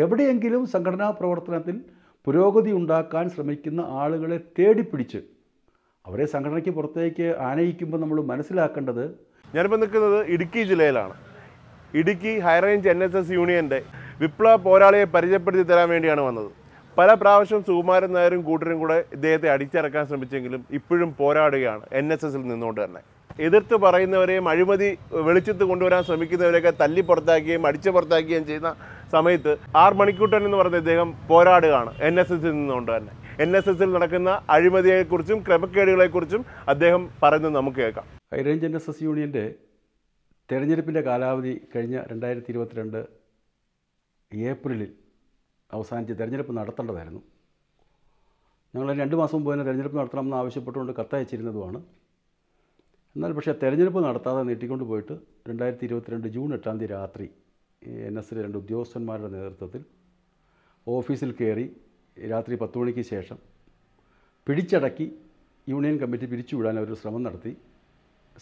എവിടെയെങ്കിലും സംഘടനാ പ്രവർത്തനത്തിൽ പുരോഗതി ഉണ്ടാക്കാൻ ശ്രമിക്കുന്ന ആളുകളെ തേടിപ്പിടിച്ച് അവരെ സംഘടനയ്ക്ക് പുറത്തേക്ക് ആനയിക്കുമ്പോൾ നമ്മൾ മനസ്സിലാക്കേണ്ടത് ഞാനിപ്പോൾ നിൽക്കുന്നത് ഇടുക്കി ജില്ലയിലാണ്. Idukki high range N S S യൂണിയന്റെ വിപ്ലവ പോരാളിയെ പരിചയപ്പെടുത്തി തരാൻ വേണ്ടിയാണ് വന്നത്. പല പ്രാവശ്യം സുകുമാരൻ നായരും കൂട്ടരും കൂടെ ഇദ്ദേഹത്തെ അടിച്ചിറക്കാൻ ശ്രമിച്ചെങ്കിലും ഇപ്പോഴും പോരാടുകയാണ് എൻ എസ് എസിൽ നിന്നുകൊണ്ട് തന്നെ. എതിർത്ത് പറയുന്നവരെയും അഴിമതി വെളിച്ചത്ത് കൊണ്ടുവരാൻ ശ്രമിക്കുന്നവരെയൊക്കെ തല്ലി പുറത്താക്കുകയും അടിച്ചു പുറത്താക്കുകയും ചെയ്യുന്ന സമയത്ത് ആർ മണിക്കൂട്ടൻ എന്ന് പറഞ്ഞ ഇദ്ദേഹം പോരാടുകയാണ് എൻ എസ് എസിൽ നിന്നുകൊണ്ട് തന്നെ. എൻ എസ് എസിൽ നടക്കുന്ന അഴിമതിയെക്കുറിച്ചും ക്രമക്കേടുകളെക്കുറിച്ചും അദ്ദേഹം പറയുന്നത് നമുക്ക് കേൾക്കാം. ഹൈറേഞ്ച് എൻ എസ് എസ് യൂണിയന്റെ തെരഞ്ഞെടുപ്പിന്റെ കാലാവധി കഴിഞ്ഞ രണ്ടായിരത്തി ഇരുപത്തിരണ്ട് ഏപ്രിലിൽ അവസാനിച്ച് തെരഞ്ഞെടുപ്പ് നടത്തേണ്ടതായിരുന്നു. ഞങ്ങൾ രണ്ട് മാസം മുമ്പ് തന്നെ തെരഞ്ഞെടുപ്പ് നടത്തണമെന്ന് ആവശ്യപ്പെട്ടുകൊണ്ട് കത്തയച്ചിരുന്നതുമാണ് എന്നാൽ പക്ഷേ തെരഞ്ഞെടുപ്പ് നടത്താതെ നീട്ടിക്കൊണ്ട് പോയിട്ട് രണ്ടായിരത്തി ഇരുപത്തിരണ്ട് ജൂൺ എട്ടാം തീയതി രാത്രി എൻ എസിലെ രണ്ട് ഉദ്യോഗസ്ഥന്മാരുടെ നേതൃത്വത്തിൽ ഓഫീസിൽ കയറി രാത്രി പത്ത് മണിക്ക് ശേഷം പിടിച്ചടക്കി യൂണിയൻ കമ്മിറ്റി പിരിച്ചുവിടാൻ അവർ ശ്രമം നടത്തി.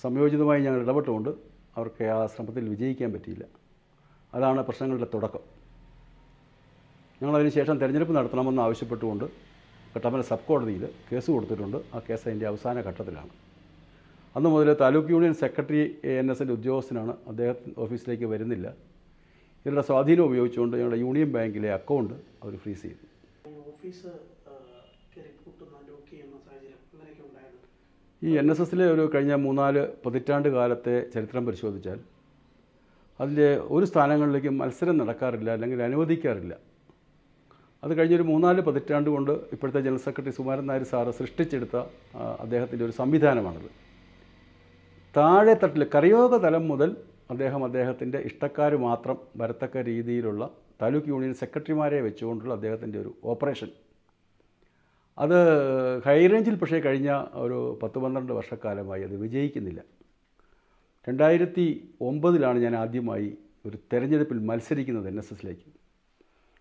സംയോജിതമായി ഞങ്ങൾ ഇടപെട്ടുകൊണ്ട് അവർക്ക് ആ ശ്രമത്തിൽ വിജയിക്കാൻ പറ്റിയില്ല. അതാണ് പ്രശ്നങ്ങളുടെ തുടക്കം. ഞങ്ങളതിന് ശേഷം തെരഞ്ഞെടുപ്പ് നടത്തണമെന്ന് ആവശ്യപ്പെട്ടുകൊണ്ട് കട്ടപ്പന സബ് കോടതിയിൽ കേസ് കൊടുത്തിട്ടുണ്ട്. ആ കേസ് അതിന്റെ അവസാന ഘട്ടത്തിലാണ്. അന്ന് മുതൽ താലൂക്ക് യൂണിയൻ സെക്രട്ടറി എൻ എസിന്റെ ഉദ്യോഗസ്ഥനാണ്. അദ്ദേഹത്തിന് ഓഫീസിലേക്ക് വരുന്നില്ല. ഇവരുടെ സ്വാധീനം ഉപയോഗിച്ചുകൊണ്ട് ഞങ്ങളുടെ യൂണിയൻ ബാങ്കിലെ അക്കൗണ്ട് അവർ ഫ്രീസ് ചെയ്തു. ഈ ഓഫീസ് എൻ എസ് എസിലെ ഒരു കഴിഞ്ഞ മൂന്നാൽ പതിറ്റാണ്ട് കാലത്തെ ചരിത്രം പരിശോധിച്ചാൽ അതിൽ ഒരു സ്ഥാനങ്ങളിലേക്ക് മത്സരം നടക്കാറില്ല അല്ലെങ്കിൽ അനുവദിക്കാറില്ല. അത് കഴിഞ്ഞൊരു മൂന്നാൽ പതിറ്റാണ്ട് കൊണ്ട് ഇപ്പോഴത്തെ general secretary Sumaran Nair sir സൃഷ്ടിച്ചെടുത്ത അദ്ദേഹത്തിന്റെ ഒരു സംവിധാനമാണത്. താഴെ തട്ടിൽ കരയോഗ തലം മുതൽ അദ്ദേഹം അദ്ദേഹത്തിന്റെ ഇഷ്ടക്കാർ മാത്രം വരത്തക്ക രീതിയിലുള്ള താലൂക്ക് യൂണിയൻ സെക്രട്ടറിമാരെ വെച്ചുകൊണ്ടുള്ള അദ്ദേഹത്തിന്റെ ഒരു ഓപ്പറേഷൻ. അത് ഹൈറേഞ്ചിൽ പക്ഷേ കഴിഞ്ഞ ഒരു പത്ത് പന്ത്രണ്ട് വർഷക്കാലമായി അത് വിജയിക്കുന്നില്ല. രണ്ടായിരത്തി ഒമ്പതിലാണ് ഞാൻ ആദ്യമായി ഒരു തെരഞ്ഞെടുപ്പിൽ മത്സരിക്കുന്നത് എൻ എസ് എസിലേക്ക്.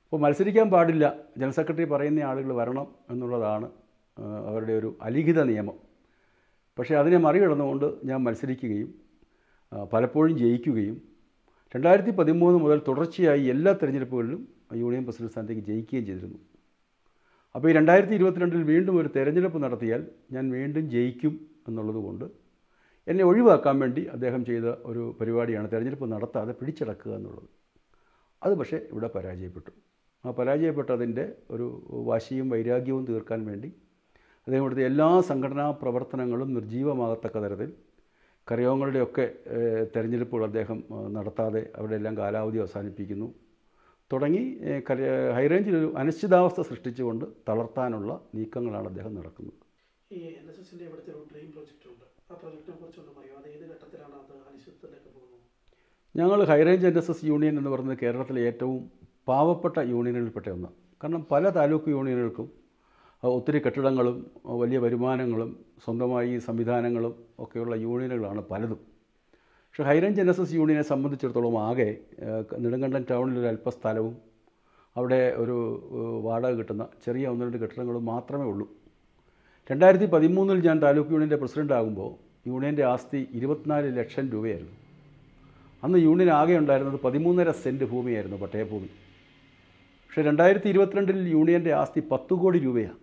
അപ്പോൾ മത്സരിക്കാൻ പാടില്ല ജനറൽ സെക്രട്ടറി പറയുന്ന ആളുകൾ വരണം എന്നുള്ളതാണ് അവരുടെ ഒരു അലിഖിത നിയമം. പക്ഷേ അതിനെ മറികടന്നുകൊണ്ട് ഞാൻ മത്സരിക്കുകയും പലപ്പോഴും ജയിക്കുകയും രണ്ടായിരത്തി പതിമൂന്ന് മുതൽ തുടർച്ചയായി എല്ലാ തെരഞ്ഞെടുപ്പുകളിലും യൂണിയൻ പ്രസിഡന്റ് സ്ഥാനത്തേക്ക് ജയിക്കുകയും ചെയ്തിരുന്നു. അപ്പോൾ ഈ രണ്ടായിരത്തി ഇരുപത്തിരണ്ടിൽ വീണ്ടും ഒരു തെരഞ്ഞെടുപ്പ് നടത്തിയാൽ ഞാൻ വീണ്ടും ജയിക്കും എന്നുള്ളതുകൊണ്ട് എന്നെ ഒഴിവാക്കാൻ വേണ്ടി അദ്ദേഹം ചെയ്ത ഒരു പരിപാടിയാണ് തെരഞ്ഞെടുപ്പ് നടത്താതെ പിടിച്ചടക്കുക എന്നുള്ളത്. അത് പക്ഷേ ഇവിടെ പരാജയപ്പെട്ടു. ആ പരാജയപ്പെട്ടതിന്റെ ഒരു വാശിയും വൈരാഗ്യവും തീർക്കാൻ വേണ്ടി അദ്ദേഹം എല്ലാ സംഘടനാ പ്രവർത്തനങ്ങളും നിർജീവമാകത്തക്ക തരത്തിൽ കരയോഗങ്ങളുടെയൊക്കെ ഏഹ്, തെരഞ്ഞെടുപ്പുകൾ അദ്ദേഹം നടത്താതെ അവിടെയെല്ലാം കാലാവധി അവസാനിപ്പിക്കുന്നു. തുടങ്ങി കരി ഹൈറേഞ്ചിൽ ഒരു അനിശ്ചിതാവസ്ഥ സൃഷ്ടിച്ചുകൊണ്ട് തളർത്താനുള്ള നീക്കങ്ങളാണ് അദ്ദേഹം നടക്കുന്നത്. ഈ എൻ എസ് എസിന്റെ ഇവിടുത്തെ ഒരു ഡ്രീം പ്രോജക്റ്റ് ഉണ്ട് ആ പ്രോജക്റ്റിനെ കുറിച്ചൊന്ന് പറയും. അത് ഏത് ഘട്ടത്തിലാണ് അത് അനിശ്ചിതത്തിലേക്ക് പോകുന്നത്? ഞങ്ങൾ high range N S S union എന്ന് പറയുന്നത് കേരളത്തിലെ ഏറ്റവും പാവപ്പെട്ട യൂണിയനുകളിൽപ്പെട്ട ഒന്ന്. കാരണം പല താലൂക്ക് യൂണിയനുകൾക്കും ഒത്തിരി കെട്ടിടങ്ങളും വലിയ വരുമാനങ്ങളും സ്വന്തമായി സംവിധാനങ്ങളും ഒക്കെയുള്ള യൂണിയനുകളാണ് പലതും. പക്ഷേ high range N S S യൂണിയനെ സംബന്ധിച്ചിടത്തോളം ആകെ നെടുങ്കണ്ടൻ നെടുങ്കണ്ടം ടൗണിൽ ഒരു അല്പ സ്ഥലവും അവിടെ ഒരു വാടക കിട്ടുന്ന ചെറിയ ഒന്ന് രണ്ട് കെട്ടിടങ്ങളും മാത്രമേ ഉള്ളൂ. രണ്ടായിരത്തി പതിമൂന്നിൽ ഞാൻ താലൂക്ക് യൂണിയന്റെ പ്രസിഡന്റ് ആകുമ്പോൾ യൂണിയന്റെ ആസ്തി ഇരുപത്തിനാല് ലക്ഷം രൂപയായിരുന്നു. അന്ന് യൂണിയൻ ആകെ ഉണ്ടായിരുന്നത് പതിമൂന്നര സെന്റ് ഭൂമിയായിരുന്നു പട്ടയഭൂമി. പക്ഷേ രണ്ടായിരത്തി ഇരുപത്തിരണ്ടിൽ യൂണിയന്റെ ആസ്തി പത്ത് കോടി രൂപയാണ്.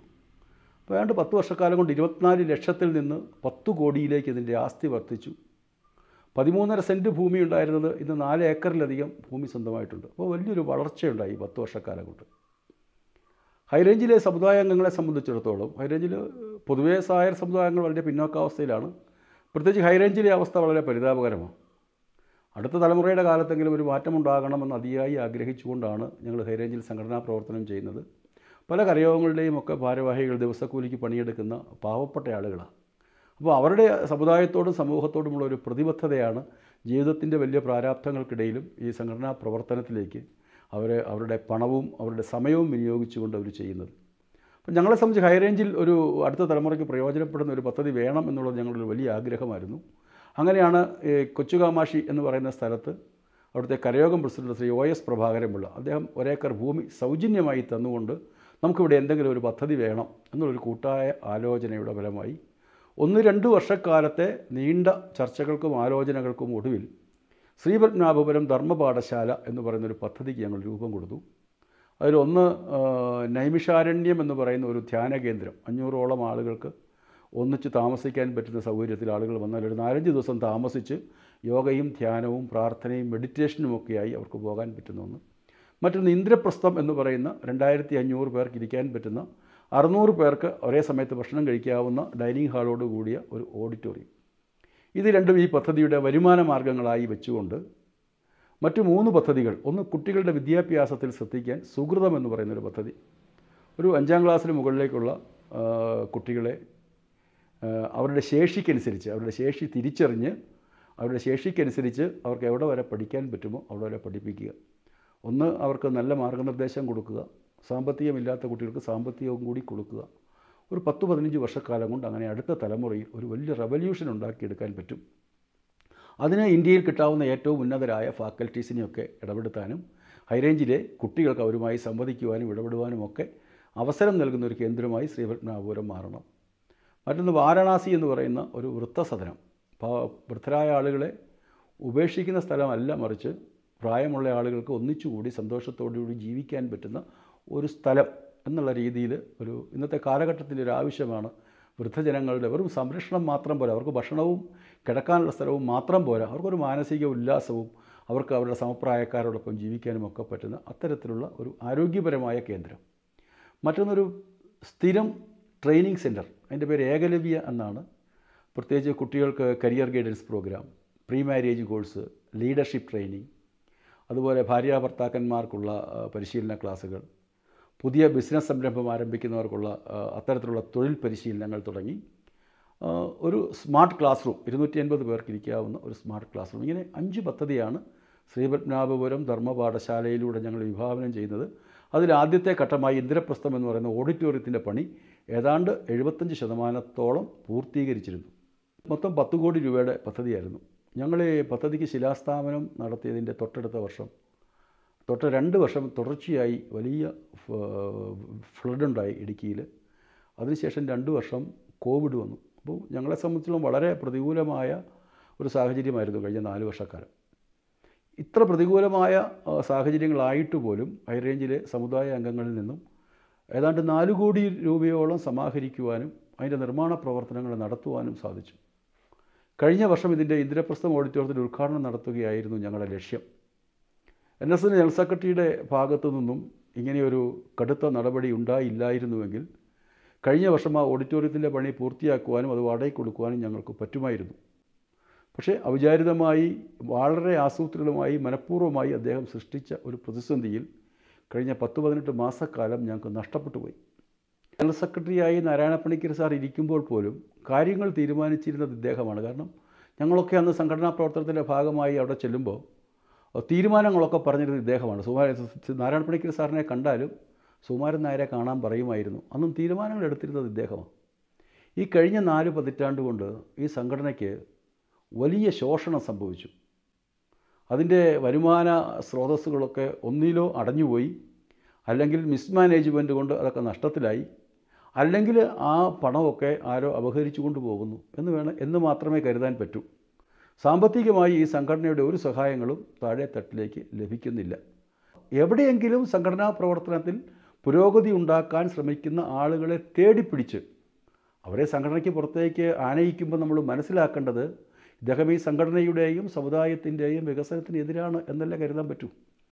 ഏതാണ്ട് പത്ത് വർഷക്കാലം കൊണ്ട് ഇരുപത്തിനാല് ലക്ഷത്തിൽ നിന്ന് പത്ത് കോടിയിലേക്ക് ഇതിന്റെ ആസ്തി വർദ്ധിച്ചു. പതിമൂന്നര സെന്റ് ഭൂമി ഉണ്ടായിരുന്നത് ഇന്ന് നാല് ഏക്കറിലധികം ഭൂമി സ്വന്തമായിട്ടുണ്ട്. അപ്പോൾ വലിയൊരു വളർച്ചയുണ്ടായി പത്ത് വർഷക്കാലം കൊണ്ട്. ഹൈറേഞ്ചിലെ സമുദായ അംഗങ്ങളെ സംബന്ധിച്ചിടത്തോളം ഹൈറേഞ്ചിൽ പൊതുവേ സായർ സമുദായങ്ങൾ വളരെ പിന്നോക്കാവസ്ഥയിലാണ്. പ്രത്യേകിച്ച് ഹൈറേഞ്ചിലെ അവസ്ഥ വളരെ പരിതാപകരമാണ്. അടുത്ത തലമുറയുടെ കാലത്തെങ്കിലും ഒരു മാറ്റമുണ്ടാകണമെന്ന് അതിയായി ആഗ്രഹിച്ചുകൊണ്ടാണ് ഞങ്ങൾ ഹൈറേഞ്ചിൽ സംഘടനാ പ്രവർത്തനം ചെയ്യുന്നത്. പല കരയോഗങ്ങളുടെയും ഒക്കെ ഭാരവാഹികൾ ദിവസക്കൂലിക്ക് പണിയെടുക്കുന്ന പാവപ്പെട്ട ആളുകളാണ്. അപ്പോൾ അവരുടെ സമുദായത്തോടും സമൂഹത്തോടുമുള്ള ഒരു പ്രതിബദ്ധതയാണ് ജീവിതത്തിന്റെ വലിയ പ്രാരാബ്ധങ്ങൾക്കിടയിലും ഈ സംഘടനാ പ്രവർത്തനത്തിലേക്ക് അവർ അവരുടെ പണവും അവരുടെ സമയവും വിനിയോഗിച്ചുകൊണ്ട് അവർ ചെയ്യുന്നത്. അപ്പം ഞങ്ങളെ സംബന്ധിച്ച് ഹൈറേഞ്ചിൽ ഒരു അടുത്ത തലമുറയ്ക്ക് പ്രയോജനപ്പെടുന്ന ഒരു പദ്ധതി വേണം എന്നുള്ളത് ഞങ്ങളുടെ ഒരു വലിയ ആഗ്രഹമായിരുന്നു. അങ്ങനെയാണ് കൊച്ചുകാമാഷി എന്ന് പറയുന്ന സ്ഥലത്ത് അവിടുത്തെ കരയോഗം പ്രസിഡന്റ് ശ്രീ ഒ എസ് പ്രഭാകരമുള്ള അദ്ദേഹം ഒരേക്കർ ഭൂമി സൗജന്യമായി തന്നുകൊണ്ട് നമുക്കിവിടെ എന്തെങ്കിലും ഒരു പദ്ധതി വേണം എന്നുള്ളൊരു കൂട്ടായ ആലോചനയുടെ ഫലമായി ഒന്ന് രണ്ട് വർഷക്കാലത്തെ നീണ്ട ചർച്ചകൾക്കും ആലോചനകൾക്കും ഒടുവിൽ ശ്രീപത്മനാഭപുരം ധർമ്മപാഠശാല എന്ന് പറയുന്നൊരു പദ്ധതിക്ക് ഞങ്ങൾ രൂപം കൊടുത്തു. അതിലൊന്ന് നൈമിഷാരണ്യം എന്ന് പറയുന്ന ഒരു ധ്യാന കേന്ദ്രം. അഞ്ഞൂറോളം ആളുകൾക്ക് ഒന്നിച്ച് താമസിക്കാൻ പറ്റുന്ന സൗകര്യത്തിൽ ആളുകൾ വന്നാൽ ഒരു നാലഞ്ച് ദിവസം താമസിച്ച് യോഗയും ധ്യാനവും പ്രാർത്ഥനയും മെഡിറ്റേഷനും ഒക്കെയായി അവർക്ക് പോകാൻ പറ്റുന്ന ഒന്ന്. മറ്റൊന്ന് ഇന്ദ്രപ്രസ്ഥം എന്ന് പറയുന്ന രണ്ടായിരത്തി അഞ്ഞൂറ് പേർക്ക് ഇരിക്കാൻ പറ്റുന്ന അറുന്നൂറ് പേർക്ക് ഒരേ സമയത്ത് ഭക്ഷണം കഴിക്കാവുന്ന ഡൈനിങ് ഹാളോട് കൂടിയ ഒരു ഓഡിറ്റോറിയം. ഇത് രണ്ടും ഈ പദ്ധതിയുടെ വരുമാന മാർഗങ്ങളായി വെച്ചുകൊണ്ട് മറ്റു മൂന്ന് പദ്ധതികൾ ഒന്ന് കുട്ടികളുടെ വിദ്യാഭ്യാസത്തിൽ ശ്രദ്ധിക്കാൻ സുഹൃതം എന്ന് പറയുന്നൊരു പദ്ധതി ഒരു അഞ്ചാം ക്ലാസ്സിന് മുകളിലേക്കുള്ള കുട്ടികളെ അവരുടെ ശേഷിക്കനുസരിച്ച് അവരുടെ ശേഷി തിരിച്ചറിഞ്ഞ് അവരുടെ ശേഷിക്കനുസരിച്ച് അവർക്ക് എവിടെ വരെ പഠിക്കാൻ പറ്റുമോ അവിടെ വരെ പഠിപ്പിക്കുക. ഒന്ന് അവർക്ക് നല്ല മാർഗനിർദ്ദേശം കൊടുക്കുക സാമ്പത്തികമില്ലാത്ത കുട്ടികൾക്ക് സാമ്പത്തികവും കൂടി കൊടുക്കുക. ഒരു പത്ത് പതിനഞ്ച് വർഷക്കാലം കൊണ്ട് അങ്ങനെ അടുത്ത തലമുറയിൽ ഒരു വലിയ റെവല്യൂഷൻ ഉണ്ടാക്കിയെടുക്കാൻ പറ്റും. അതിന് ഇന്ത്യയിൽ കിട്ടാവുന്ന ഏറ്റവും ഉന്നതരായ ഫാക്കൽറ്റീസിനെയൊക്കെ ഇടപെടുത്താനും ഹൈറേഞ്ചിലെ കുട്ടികൾക്ക് അവരുമായി സംവദിക്കുവാനും ഇടപെടുവാനും ഒക്കെ അവസരം നൽകുന്ന ഒരു കേന്ദ്രമായി ശ്രീപത്മനാഭപുരം മാറണം. മറ്റൊന്ന് വാരണാസി എന്ന് പറയുന്ന ഒരു വൃത്തസദനം. വൃദ്ധരായ ആളുകളെ ഉപേക്ഷിക്കുന്ന സ്ഥലമല്ല മറിച്ച് പ്രായമുള്ള ആളുകൾക്ക് ഒന്നിച്ചുകൂടി സന്തോഷത്തോടുകൂടി ജീവിക്കാൻ പറ്റുന്ന ഒരു സ്ഥലം എന്നുള്ള രീതിയിൽ ഒരു ഇന്നത്തെ കാലഘട്ടത്തിന്റെ ഒരു ആവശ്യമാണ്. വൃദ്ധജനങ്ങളുടെ വെറും സംരക്ഷണം മാത്രം പോരാ. അവർക്ക് ഭക്ഷണവും കിടക്കാനുള്ള സ്ഥലവും മാത്രം പോരാ. അവർക്കൊരു മാനസിക ഉല്ലാസവും അവർക്ക് അവരുടെ സമപ്രായക്കാരോടൊപ്പം ജീവിക്കാനും ഒക്കെ പറ്റുന്ന അത്തരത്തിലുള്ള ഒരു ആരോഗ്യപരമായ കേന്ദ്രം. മറ്റൊന്നൊരു സ്ഥിരം ട്രെയിനിങ് സെന്റർ അതിന്റെ പേര് ഏകലവ്യ എന്നാണ്. പ്രത്യേകിച്ച് കുട്ടികൾക്ക് career guidance program pre marriage course leadership training അതുപോലെ ഭാര്യാ ഭർത്താക്കന്മാർക്കുള്ള പരിശീലന ക്ലാസ്സുകൾ പുതിയ ബിസിനസ് സംരംഭം ആരംഭിക്കുന്നവർക്കുള്ള അത്തരത്തിലുള്ള തൊഴിൽ പരിശീലനങ്ങൾ തുടങ്ങി ഒരു സ്മാർട്ട് ക്ലാസ് റൂം ഇരുന്നൂറ്റി അൻപത് പേർക്ക് ഇരിക്കാവുന്ന ഒരു സ്മാർട്ട് ക്ലാസ് റൂം. ഇങ്ങനെ അഞ്ച് പദ്ധതിയാണ് ശ്രീപത്മനാഭപുരം ധർമ്മപാഠശാലയിലൂടെ ഞങ്ങൾ വിഭാവനം ചെയ്യുന്നത്. അതിൽ ആദ്യത്തെ ഘട്ടമായി ഇന്ദ്രപ്രസ്ഥം എന്ന് പറയുന്ന ഓഡിറ്റോറിയത്തിന്റെ പണി ഏതാണ്ട് എഴുപത്തഞ്ച് ശതമാനത്തോളം പൂർത്തീകരിച്ചിരുന്നു. മൊത്തം പത്ത് കോടി രൂപയുടെ പദ്ധതിയായിരുന്നു. ഞങ്ങൾ പദ്ധതിക്ക് ശിലാസ്ഥാപനം നടത്തിയതിന്റെ തൊട്ടടുത്ത വർഷം തൊട്ട് രണ്ട് വർഷം തുടർച്ചയായി വലിയ ഫ്ലഡ് ഉണ്ടായി ഇടുക്കിയിൽ അതിനുശേഷം രണ്ട് വർഷം കോവിഡ് വന്നു. അപ്പോൾ ഞങ്ങളെ സംബന്ധിച്ചിടത്തോളം വളരെ പ്രതികൂലമായ ഒരു സാഹചര്യമായിരുന്നു കഴിഞ്ഞ നാല് വർഷക്കാലം. ഇത്ര പ്രതികൂലമായ സാഹചര്യങ്ങളായിട്ട് പോലും ഹൈറേഞ്ചിലെ സമുദായ അംഗങ്ങളിൽ നിന്നും ഏതാണ്ട് നാല് കോടി രൂപയോളം സമാഹരിക്കുവാനും അതിന്റെ നിർമ്മാണ പ്രവർത്തനങ്ങൾ നടത്തുവാനും സാധിച്ചു. കഴിഞ്ഞ വർഷം ഇതിന്റെ ഇന്ദ്രപ്രസ്ഥം ഓഡിറ്റോറിയത്തിൽ ഉദ്ഘാടനം നടത്തുകയായിരുന്നു ഞങ്ങളുടെ ലക്ഷ്യം. എൻ എസ് എൻ ജനറൽ സെക്രട്ടറിയുടെ ഭാഗത്തു നിന്നും ഇങ്ങനെയൊരു കടുത്ത നടപടി ഉണ്ടായില്ലായിരുന്നുവെങ്കിൽ കഴിഞ്ഞ വർഷം ആ ഓഡിറ്റോറിയത്തിന്റെ പണി പൂർത്തിയാക്കുവാനും അത് വാടകയ്ക്ക് കൊടുക്കുവാനും ഞങ്ങൾക്ക് പറ്റുമായിരുന്നു. പക്ഷേ അവിചാരിതമായി വളരെ ആസൂത്രിതമായി മനഃപൂർവമായി അദ്ദേഹം സൃഷ്ടിച്ച ഒരു പ്രതിസന്ധിയിൽ കഴിഞ്ഞ പത്ത് പതിനെട്ട് മാസക്കാലം ഞങ്ങൾക്ക് നഷ്ടപ്പെട്ടു പോയി ജനറൽ സെക്രട്ടറിയായി നാരായണ പണിക്കർ സാർ ഇരിക്കുമ്പോൾ പോലും കാര്യങ്ങൾ തീരുമാനിച്ചിരുന്നത് ഇദ്ദേഹമാണ്. കാരണം ഞങ്ങളൊക്കെ അന്ന് സംഘടനാ പ്രവർത്തനത്തിന്റെ ഭാഗമായി അവിടെ ചെല്ലുമ്പോൾ തീരുമാനങ്ങളൊക്കെ പറഞ്ഞിരുന്നത് ഇദ്ദേഹമാണ്. സുമാര നാരായണ പണിക്കർ സാറിനെ കണ്ടാലും സുമാരൻ നായരെ കാണാൻ പറയുമായിരുന്നു. അന്നും തീരുമാനങ്ങൾ എടുത്തിരുന്നത് ഇദ്ദേഹമാണ്. ഈ കഴിഞ്ഞ നാല് പതിറ്റാണ്ട് കൊണ്ട് ഈ സംഘടനയ്ക്ക് വലിയ ശോഷണം സംഭവിച്ചു. അതിന്റെ വരുമാന സ്രോതസ്സുകളൊക്കെ ഒന്നിലോ അടഞ്ഞുപോയി അല്ലെങ്കിൽ മിസ്മാനേജ്മെന്റ് കൊണ്ട് അതൊക്കെ നഷ്ടത്തിലായി. അല്ലെങ്കിൽ ആ പണമൊക്കെ ആരോ അപഹരിച്ചു കൊണ്ടുപോകുന്നു എന്ന് വേണം എന്ന് മാത്രമേ കരുതാൻ പറ്റൂ. സാമ്പത്തികമായി ഈ സംഘടനയുടെ ഒരു സഹായങ്ങളും താഴെ തട്ടിലേക്ക് ലഭിക്കുന്നില്ല. എവിടെയെങ്കിലും സംഘടനാ പ്രവർത്തനത്തിൽ പുരോഗതി ഉണ്ടാക്കാൻ ശ്രമിക്കുന്ന ആളുകളെ തേടിപ്പിടിച്ച് അവരെ സംഘടനയ്ക്ക് പുറത്തേക്ക് ആനയിക്കുമ്പോൾ നമ്മൾ മനസ്സിലാക്കേണ്ടത് ഇദ്ദേഹം ഈ സംഘടനയുടെയും സമുദായത്തിന്റെയും വികസനത്തിനെതിരാണ് എന്നല്ല കരുതാൻ പറ്റൂ.